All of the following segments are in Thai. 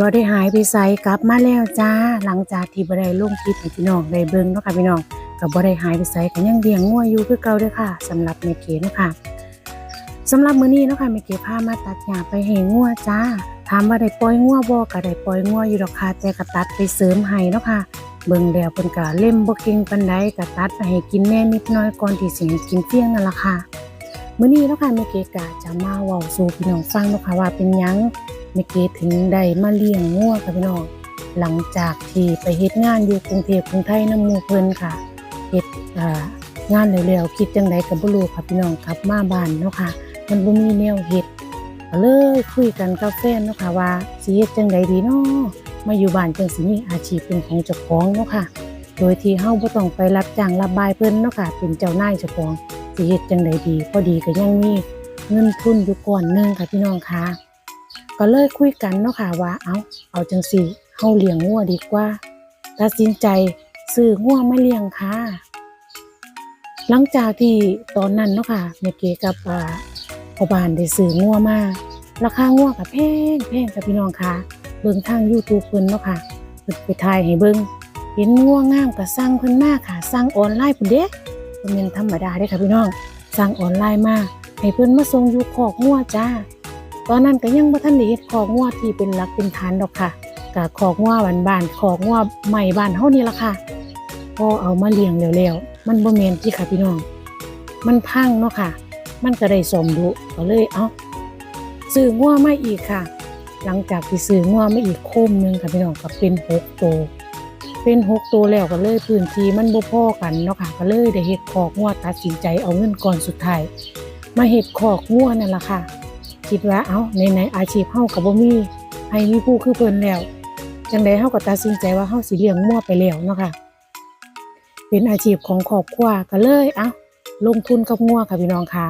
บ่ได้หายไปไสกลับมาแล้วจ้า หลังจากที่บ่ได้ลงคลิปให้พี่น้องได้เบิ่งเนาะค่ะพี่น้องก็บ่ได้หายไปไสก็ยังเลี้ยงงัวอยู่คือเก่าเด้อค่ะสำหรับแม่เก๋เนาะค่ะสำหรับมื้อนี้เนาะค่ะแม่เก๋พามาตัดหญ้าไปให้งัวจ้าถามว่าได้ปล่อยงัวบ่ก็ได้ปล่อยงัวอยู่ดอกค่ะแต่ก็ตัดไปเสริมให้เนาะค่ะเบิ่งแล้วเพิ่นก็เล่มบ่เก่งปานใดก็ตัดไปให้กินแน่นิดน้อยก่อนที่สิให้กินเที่ยงนั่นล่ะค่ะมื้อนี้เนาะค่ะแม่เก๋ก็จะมาเว้าสู่พี่น้องฟังเนาะค่ะว่าเป็นหยัง แม่เก๋ถึงได้มาเลี้ยงงัวค่ะพี่น้องหลังจากที่ไปเฮ็ดงานอยู่กรุงเทพกรุงไทยน้ำมูเพิ่นค่ะเฮ็ดงานแล้วๆคิดจังไดก็บ่รู้ค่ะพี่น้องกลับมาบ้านเนาะค่ะ มันบ่มีแนวเฮ็ดก็เลยคุยกันกับแฟนเนาะค่ะว่าสิเฮ็ดจังไดดีเนาะมาอยู่บ้านจังสิมีอาชีพเป็นของเจ้าของเนาะค่ะ โดยที่เฮาบ่ต้องไปรับจ้างรับบายเพิ่นเนาะค่ะ เป็นเจ้านายเจ้าของสิเฮ็ดจังไดดีพอดีก็ยังมีเงินทุนอยู่ก่อนนึงค่ะพี่น้องค่ะ ก็เลยคุยกันเนาะค่ะว่าเอาเอาจังสี่เฮาเลี้ยงงัวดีกว่าตัดสินใจซื้องัวมาเลี้ยงค่ะ หลังจากที่ตอนนั้นเนาะค่ะแม่เกกับอ่าพ่อบ้านได้ซื้องัวมาราคางัวก็แพงแพงค่ะพี่น้องค่ะเบิ่งทาง YouTube เพิ่นเนาะค่ะเพิ่นไปถ่ายให้เบิ่งเห็นงัวงามก็สั่งเพิ่นมาค่ะสั่งออนไลน์พุ่นเด้บ่แม่นธรรมดาเด้ค่ะพี่น้องสั่งออนไลน์มาให้เพิ่นมาส่งอยู่คอกงัวจ้า ตอนนั้นก็ยังบ่ทันได้เฮ็ดคอกงัวที่เป็นหลักเป็นฐานดอกค่ะก็คอกงัวบ้านๆคอกงัวใหม่บ้านเฮานี่ล่ะค่ะพอเอามาเลี้ยงแล้วๆมันบ่แม่นที่ค่ะพี่น้อง มันพังเนาะค่ะ มันก็ได้สมดุก็เลยเอ้าซื้องัวมาอีกค่ะ หลังจากที่ซื้องัวมาอีกโคมนึงค่ะพี่น้องก็เป็นหกตัวเป็นหกตัวแล้วก็เลยพื้นที่มันบ่พอกันเนาะค่ะ ก็เลยได้เฮ็ดคอกงัวตัดสินใจเอาเงินก่อนสุดท้ายมาเฮ็ดคอกงัวนั่นล่ะค่ะ คิดว่าเอ้าในในอาชีพเฮาก็บ่มีให้มีผู้คือเพิ่นแล้วจังไดเฮาก็ตัดสินใจว่าเฮาสิเลี้ยงงัวไปแล้วเนาะค่ะ เป็นอาชีพของครอบครัวก็เลยเอ้าลงทุนกับงัวค่ะพี่น้องค่ะ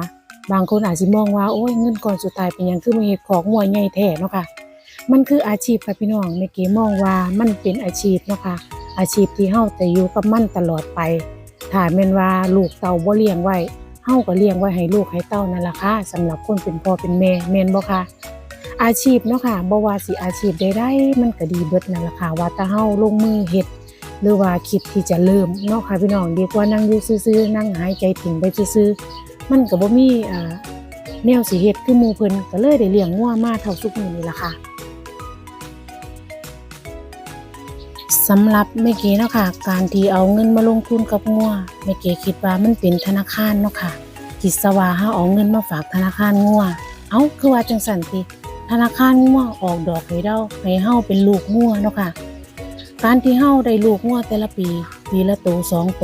บางคนอาจสิมองว่าโอ้ยเงินก่อนสุดท้ายเป็นหยังคือมาเฮ็ดของงัวใหญ่แท้เนาะค่ะ มันคืออาชีพค่ะพี่น้องแม่เก๋มองว่ามันเป็นอาชีพเนาะค่ะ อาชีพที่เฮาจะอยู่กับมันตลอดไปถ้าแม่นว่าลูกเต่าบ่เลี้ยงไว้ เฮาก็เลี้ยงไว้ให้ลูกให้เต้านั่นล่ะค่ะสำหรับคนเป็นพ่อเป็นแม่แม่นบ่ค่ะอาชีพเนาะค่ะบ่ว่าสิอาชีพใดๆมันก็ดีเบิดนั่นล่ะค่ะว่าแต่เฮาลงมือเฮ็ดหรือว่าคิดที่จะเริ่มเนาะค่ะพี่น้องดีกว่านั่งอยู่ซื่อๆนั่งหายใจทิ้งไปซื่อๆมันก็บ่มีอ่าแนวสิเฮ็ดคือหมู่เพิ่นก็เลยได้เลี้ยงงัวมาเท่าทุกมื้อนี้ล่ะค่ะ สำหรับแม่เก๋เนาะค่ะ การที่เอาเงินมาลงทุนกับงัวแม่เก๋คิดว่ามันเป็นธนาคารเนาะค่ะคิดซะว่าเฮาเอาเงินมาฝากธนาคารงัวเอ้าคือว่าจังซั่นติธนาคารงัวออกดอกให้เราให้เฮาเป็นลูกงัวเนาะค่ะ การที่เฮาได้ลูกงัวแต่ละปีปีละโตสองโต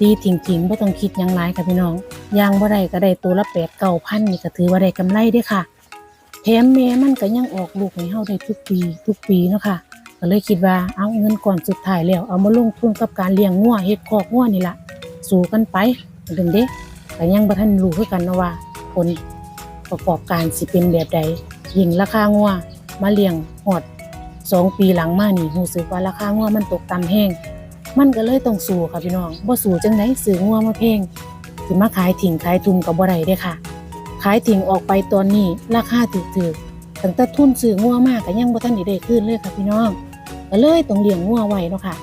ดีจริงๆบ่ต้องคิดยังหลายค่ะพี่น้องย่างบ่ได้ก็ได้ตัวละ8 9พันนี่ก็ถือว่าได้กำไรด้อค่ะแถมแม่มันก็ยังออกลูกให้เฮาได้ทุกปี ทุกปีเนาะค่ะ ก็เลยคิดว่าเอาเงินก่อนสุดท้ายแล้วเอามาลงทุนกับการเลี้ยงงัวเฮ็ดคอกงัวนี่ละสู้กันไปถึงเด้แต่ยังบ่ทันรู้คือกันนะว่าผลประกอบการสิเป็นแบบใดยิ่งราคางัวมาเลี้ยงฮอดสองปีหลังมานี่รู้สึกว่าราคางัวมันตกต่ำแห้งมันก็เลยต้องสู้ค่ะพี่น้องบ่สู้จังไดซื้องัวมาแพงสิมาขายถิ่งขายทุนก็บ่ได้เด้ค่ะ ขายถิ่งออกไปตอนนี้ราคาถูกๆตั้งแต่ทุนซื้องัวมาก็ยังบ่ทันได้ได้คืนเลยค่ะพี่น้อง ก็เลยต้องเลี้ยงงัวไว้เนาะค่ะ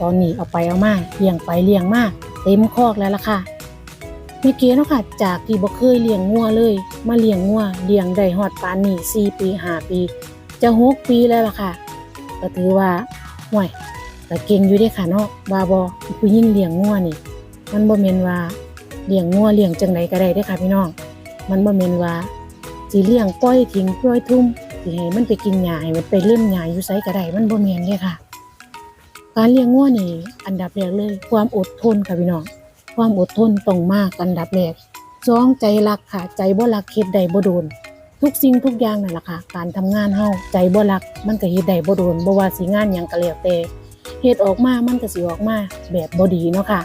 ตอนนี้เอาไปเอามาเลี้ยงไปเลี้ยงมาเต็มคอกแล้วล่ะค่ะเมื่อกี้เนาะค่ะ จากที่บ่เคยเลี้ยงงัวเลย มาเลี้ยงงัวเลี้ยงได้ฮอดปานนี้4ปี5ปี จะ6ปีแล้วล่ะค่ะ ก็ถือว่าห่วยก็เก่งอยู่ด้ค่ะเนาะว่าบ่ผู้หญิงเลี้ยงงัวนี่ มันบ่แม่นว่าเลี้ยงงัวเลี้ยงจังไดก็ได้เด้ค่ะพี่น้อง มันบ่แม่นว่าสิเลี้ยงปล่อยทิ้งปล่อยทุ่ม สิให้มันไปกินหญ้าให้มันไปเล่นหญ้าอยู่ไสก็ได้มันบ่แม่นเด้ค่ะ การเลี้ยงงัวนี่อันดับแรกเลย ความอดทนค่ะพี่น้องความอดทนต้องมากอันดับแรกสองใจรักค่ะ ใจบ่รักเฮ็ดได้บ่โดน ทุกสิ่งทุกอย่างนั่นแหละค่ะ การทำงานเฮาใจบ่รักมันก็เฮ็ดได้บ่โดนบ่ว่าสิงานหยังก็แล้วแต่เฮ็ดออกมามันก็สิออกมาแบบบ่ดีเนาะค่ะ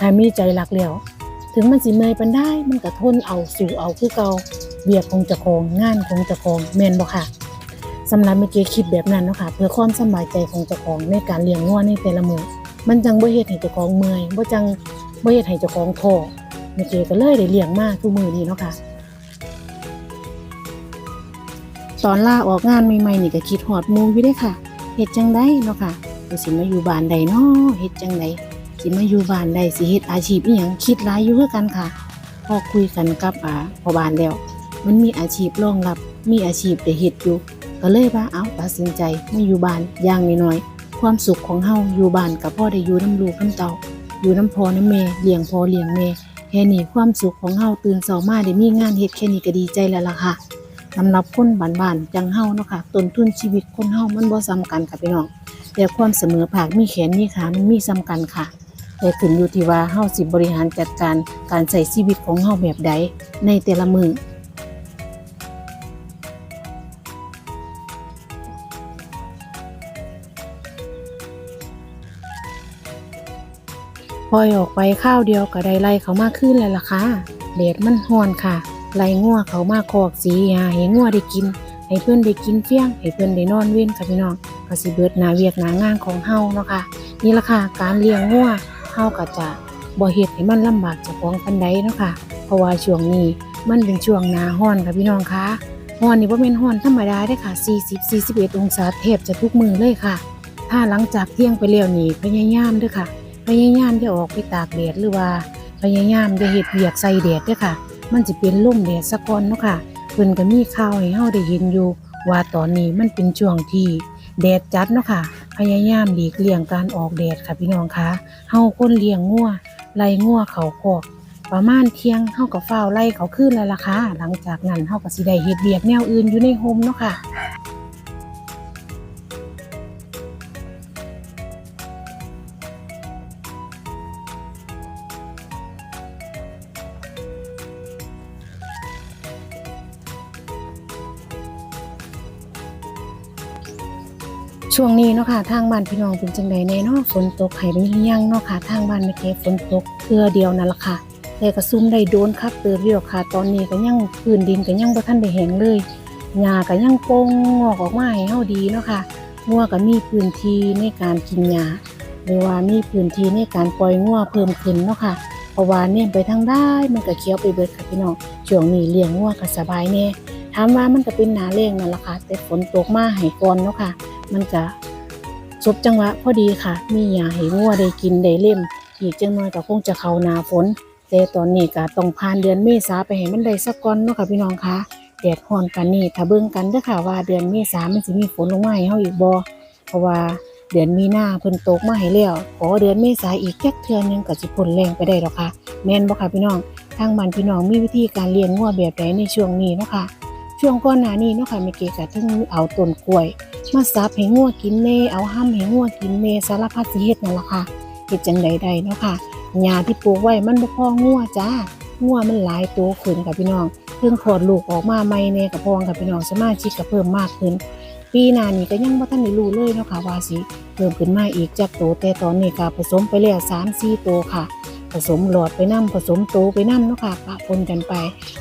ถ้ามีใจรักแล้ว ถึงมันสิเมื่อยปานได้มันก็ทนเอาสู้เอาคือเก่า เบียกของเจ้าของงานของเจ้าของแม่นบ่ค่ะสำหรับเมื่อกี้คิดแบบนั้นเนาะค่ะเพื่อความสบายใจของเจ้าของในการเลี้ยงงัวในแต่ละมือมันจังบ่เฮ็ดให้เจ้าของเมื่อยบ่จังบ่เฮ็ดให้เจ้าของท้อเมื่อกี้ก็เลยได้เลี้ยงมากทุกมือนี้เนาะค่ะตอนล่าออกงานใหม่ๆนี่ก็คิดฮอดมูอยู่เด้ค่ะเฮ็ดจังไดเนาะค่ะว่าสิมาอยู่บ้านใดเนาะเฮ็ดจังไดสิมาอยู่บ้านใดสิเฮ็ดอาชีพอีหยังคิดหลายอยู่คือกันค่ะพอคุยกันกับอ่าพ่อบ้านแล้ว มันมีอาชีพรองรับ มีอาชีพได้เฮ็ดอยู่ก็เลยว่าเอาตัดสินใจมาอยู่บ้านอย่างน้อยๆความสุขของเฮาอยู่บ้านกับพ่อได้อยู่น้ำลูกน้ำเต่าอยู่น้ำพอน้ำแม่เลี้ยงพอเลี้ยงแม่แค่นี้ความสุขของเฮาตื่นเช้ามาได้มีงานเฮ็ดแค่นี้ก็ดีใจแล้วล่ะค่ะสำหรับคนบ้านๆจังเฮาเนาะค่ะต้นทุนชีวิตคนเฮามันบ่ซ้ำกันค่ะพี่น้องแต่ความเสมอภาคมีแขนมีขามันมีซ้ำกันค่ะแต่ขึ้นอยู่ที่ว่าเฮาสิบริหารจัดการการใช้ชีวิตของเฮาแบบใดในแต่ละมือ ปล่อยออกไปข้าวเดียวก็ได้ไล่เขามากขึ้นแล้วล่ะค่ะเดดมันฮ้อนค่ะ ไล่งัวเขามากคอกสีหาให้งัวได้กิน ให้เพื่อนได้กินเฟี้ยง ให้เพื่อนได้นอนเว้นค่ะพี่น้องก็สิเบิดหนาเวียกหนางานของเฮาเนาะค่ะนี่ล่ะค่ะการเลี้ยงงัวเฮาก็จะบ่เฮ็ดให้มันลำบากจ้าของปานใดเนาะค่ะเพราะว่าช่วงนี้มันเป็นช่วงหนาร้อนค่ะพี่น้องค่ะร้อนนี่บ่แม่นร้อนธรรมดาเด้ค่ะ 40 41 องศาแทบจะทุกมือเลยค่ะ ถ้าหลังจากเที่ยงไปแล้วนี่พยายามด้อค่ะ พยายามจะออกไปตากแดดหรือว่าพยายามจะเฮ็ดเวียกใส่แดดเด้อค่ะ มันจะเป็นลมแดดสะก่อนเนาะค่ะเพิ่นก็มีข่าวให้เฮาได้เห็นอยู่ ว่าตอนนี้มันเป็นช่วงที่แดดจัดเนาะค่ะ พยายามหลีกเลี่ยงการออกแดดค่ะพี่น้องคะเฮาคนเลี้ยงงัวไล่งัวเขาคอกประมาณเที่ยงเฮาก็เฝ้าไล่เขาขึ้นแล้วล่ะค่ะหลังจากนั้นเฮาก็สิได้เฮ็ดเวียกแนวอื่นอยู่ในโฮมเนาะค่ะ ช่วงนี้เนาะค่ะทางบ้านพี่น้องเป็นจังใดแน่เนาะฝนตกให้เป็นยังเนาะค่ะทางบ้านไม่เคยฝนตกเพื่อเดียวนั่นละค่ะแต่กระซุ่มได้โดนครับเติบอยู่หรอกค่ะ ตอนนี้ก็ยังพื้นดินก็ยังบ่ทันได้แห้งเลยหญ้าก็ยังโป่งงอกออกมาให้เฮาดีเนาะค่ะงัวก็มีพื้นที่ในการกินหญ้าหรือว่ามีพื้นที่ในการปล่อยงัวเพิ่มขึ้นเนาะค่ะเพราะว่าเนี่ยไปทางได้มันก็เคี้ยวไปเบิดค่ะพี่น้องช่วงนี้เลี้ยงงัวก็สบายแน่ถามว่ามันก็เป็นหนาแรงนั่นละค่ะแต่ฝนตกมาให้ก่อนเนาะค่ะ มันก็ซบจังหวะพอดีค่ะ มีหญ้าให้งัวได้กินได้เล่ม อีกจังน้อยก็คงจะเข้าหนาฝน แต่ตอนนี้ก็ต้องผ่านเดือนเมษาไปให้มันได้สักก่อนเนาะค่ะพี่น้องคะแดดร้อนกันนี่ถ้าเบิ่งกันเด้อค่ะว่าเดือนเมษามันสิมีฝนลงมาให้เฮาอีกบ่เพราะว่าเดือนมีนาเพิ่นตกมาให้แล้วขอเดือนเมษาอีกแค่เทื่อนึงก็สิพ้นแรงไปได้แล้วค่ะ แม่นบ่ค่ะพี่น้องทางบ้านพี่น้องมีวิธีการเลี้ยงงัวแบบใดในช่วงนี้เนาะค่ะช่วงก่อนหน้านี้เนาะค่ะแม่เกก็ถึงเอาต้นกล้วย มาซับให้งัวกินเน่เอาห้ำให้งัวกินเน่สารพัดสิเฮ็ดนั่นล่ะค่ะเฮ็ดจังใดได้เนาะค่ะหญ้าที่ปลูกไว้มันบ่พองัวจ้างัวมันหลายตัวขึ้นค่ะพี่น้องเพิ่งคลอดลูกออกมาใหม่แน่กับพองค่ะพี่น้องสมาชิกก็เพิ่มมากขึ้น ปีหน้านี้ก็ยังบ่ทันได้รู้เลยเนาะค่ะว่าสิเพิ่มขึ้นมาอีกจักโตแต่ตอนนี้ก็ผสมไปแล้ว3-4ตัวค่ะผสมหลอดไปนํผสมโตไปนํเนาะค่ะปะปนกันไป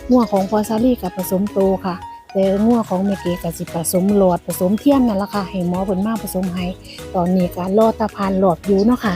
งัวของพอซาลี่กับผสมโตค่ะ แต่งัวของเมเกก็สิผสมหลอดผสมเทียมนั่นล่ะค่ะให้หมอเพิ่นมาผสมให้ตอนนี้การอตะพานหลอดอยู่เนาะค่ะ